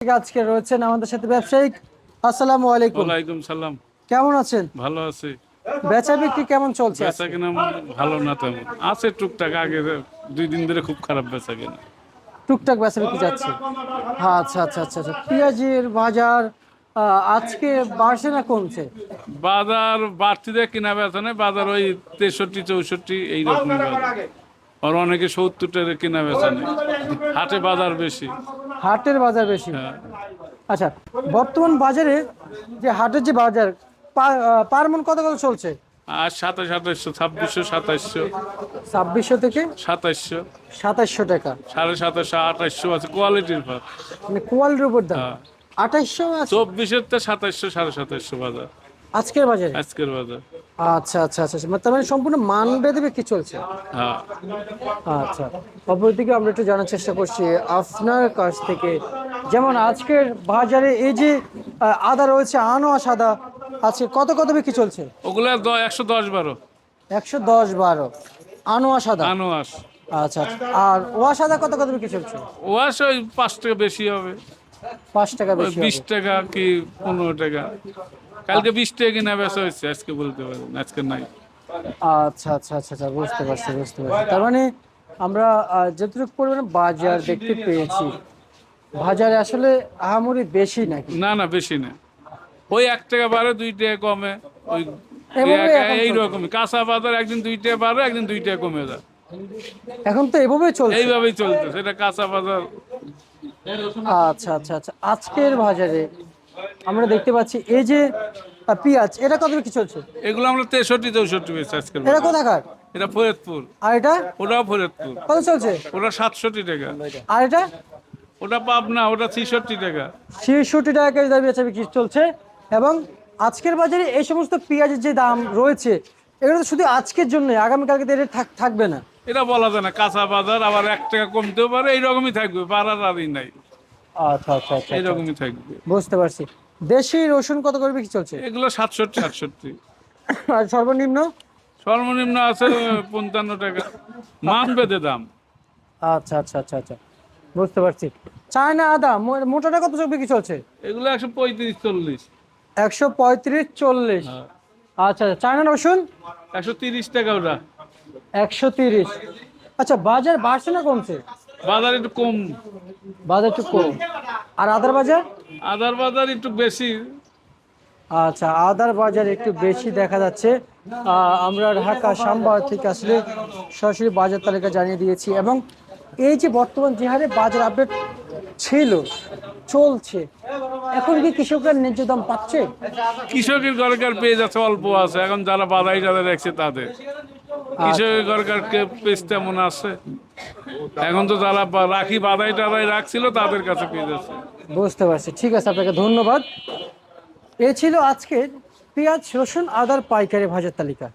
আজকে রয়েছেন আমাদের সাথে ব্যবসায়িক। আসসালামু আলাইকুম। ওয়ালাইকুম সালাম। কেমন আছেন? ভালো আছি। বেচা বিক্রি কেমন চলছে বেচা কিনা ভালো না তেমন। আছে টুকটাক আগে দুই দিন ধরে খুব খারাপ বেচা কিনা। টুকটাক বেচা বিক্রি যাচ্ছে। হ্যাঁ আচ্ছা আচ্ছা আচ্ছা আচ্ছা। পেঁয়াজের বাজার আজকে বাড়ছে না কমছে? বাজার বাড়তি দিয়ে কিনা বেচা নেই। বাজার ওই তেষট্টি চৌষট্টি এইরকম বাজার। আর অনেকে সত্তর টাকা কিনা বেচা নেই। হাটে বাজার বেশি। হাটের বাজার বেশি। হ্যাঁ। আচ্ছা বর্তমান বাজারে যে হাটের যে বাজার পা- পার মন কত কত চলছে? আর সাতাশ সাতাশশো ছাব্বিশশো সাতাশশো। ছাব্বিশশো থেকে সাতাশশো। সাতাশশো টাকা। সাড়ে সাতাশশো আঠাশশো আছে কোয়ালিটির ভাত মানে কোয়ালিটির উপর দাম। হ্যাঁ। আঠাইশশো আছে? চব্বিশের তো সাতাশশো সাড়ে সাতাশশো বাজার। আজকের বাজারে? আজকের বাজার। আচ্ছা আচ্ছা আচ্ছা আচ্ছা। মানে তার মানে সম্পূর্ণ মান বেঁধে কি চলছে? হ্যাঁ। আচ্ছা। অপরদিকে আমরা একটু জানার চেষ্টা করছি আপনার কাছ থেকে। যেমন আজকের বাজারে এই যে আদা রয়েছে আনোয়া সাদা আজকে কত কত বিক্রি চলছে? ওগুলো একশো দশ বারো। একশো দশ বারো। আনোয়া সাদা আনোয়াস আচ্ছা আচ্ছা। আর ওয়া সাদা কত কত বিক্রি চলছে? ওয়াশ ওই পাঁচ টাকা বেশি হবে। পাঁচ টাকা বেশি বিশ টাকা কি পনেরো টাকা। কালকে বিশ টাকা কিনা বেচা হয়েছে আজকে বলতে পারেন আজকে নাই। আচ্ছা আচ্ছা আচ্ছা আচ্ছা বুঝতে পারছি বুঝতে পারছি। তার মানে আমরা যতটুকু পরিমাণে বাজার দেখতে পেয়েছি বাজারে আসলে আহামরি বেশি নাকি? না না বেশি না। ওই এক টাকা বাড়ে দুই টাকা কমে। ওই এইরকমই। কাঁচা বাজার একদিন দুই টাকা বাড়ে একদিন দুই টাকা কমে যায়। এখন তো এভাবেই চলছে। এইভাবেই চলছে সেটা কাঁচা বাজার। আচ্ছা আচ্ছা আচ্ছা আজকের বাজারে আমরা দেখতে পাচ্ছি এই যে পেঁয়াজ এটা কত কি চলছে? এগুলো আমরা তেষট্টি চৌষট্টি বেচে আজকের এটা। কোথাকার? এটা ফরিদপুর। আর এটা? ওটাও ফরিদপুর। কত চলছে? ওটা সাতষট্টি টাকা। আর এটা? ওটা পাবনা ওটা ছিষট্টি টাকা। ছেষট্টি টাকা কেজি দাম বেচা বিক্রি চলছে এবং আজকের বাজারে এই সমস্ত পেঁয়াজের যে দাম রয়েছে এগুলো তো শুধু আজকের জন্য আগামীকালকে তো এটা থাক- থাকবে না। এটা বলা যায় না কাঁচা বাজার আবার এক টাকা কমতেও পারে এইরকমই থাকবে বাড়ার আরই নাই। আচ্ছা আচ্ছা আচ্ছা। এইরকমই থাকবে। বুঝতে পারছি। দেশি রসুন কত করে বিক্রি চলছে? এগুলো সাতষট্টি সাতষট্টি। আর সর্বনিম্ন? সর্বনিম্ন আছে পঞ্চান্ন টাকা। মান বেঁধে দাম। আচ্ছা আচ্ছা আচ্ছা আচ্ছা। বুঝতে পারছি। চায়না আদা মোটাটা কত বিক্রি চলছে? এগুলো একশো পঁয়ত্রিশ চল্লিশ। একশো পঁয়ত্রিশ চল্লিশ। আচ্ছা আচ্ছা। চায়না রসুন? একশো তিরিশ টাকা ওটা। একশো তিরিশ। আচ্ছা বাজার বাড়ছে না কমছে? বাজার একটু কম। বাজার একটু কম। আর আদার বাজার? আদার বাজার একটু বেশি। আচ্ছা আদার বাজার একটু বেশি দেখা যাচ্ছে। আমরা ঢাকা সাম্বার থেকে আসলে সরাসরি বাজার তালিকা জানিয়ে দিয়েছি এবং এই যে বর্তমান যে হারে বাজার আপডেট ছিল চলছে এখন কি কৃষকরা ন্যায্য দাম পাচ্ছে? কৃষকের ঘরকার পেয়ে যাচ্ছে অল্প আছে এখন যারা বাধাই যারা রাখছে তাদের। কৃষকের ঘরকার কে পেজ তেমন আছে? এখন তো যারা রাখি বাধাই টাধাই রাখছিল তাদের কাছে পেয়ে যাচ্ছে। বুঝতে পারছি। ঠিক আছে আপনাকে ধন্যবাদ। এ ছিল আজকের পেঁয়াজ রসুন আদার পাইকারি ভাজার তালিকা।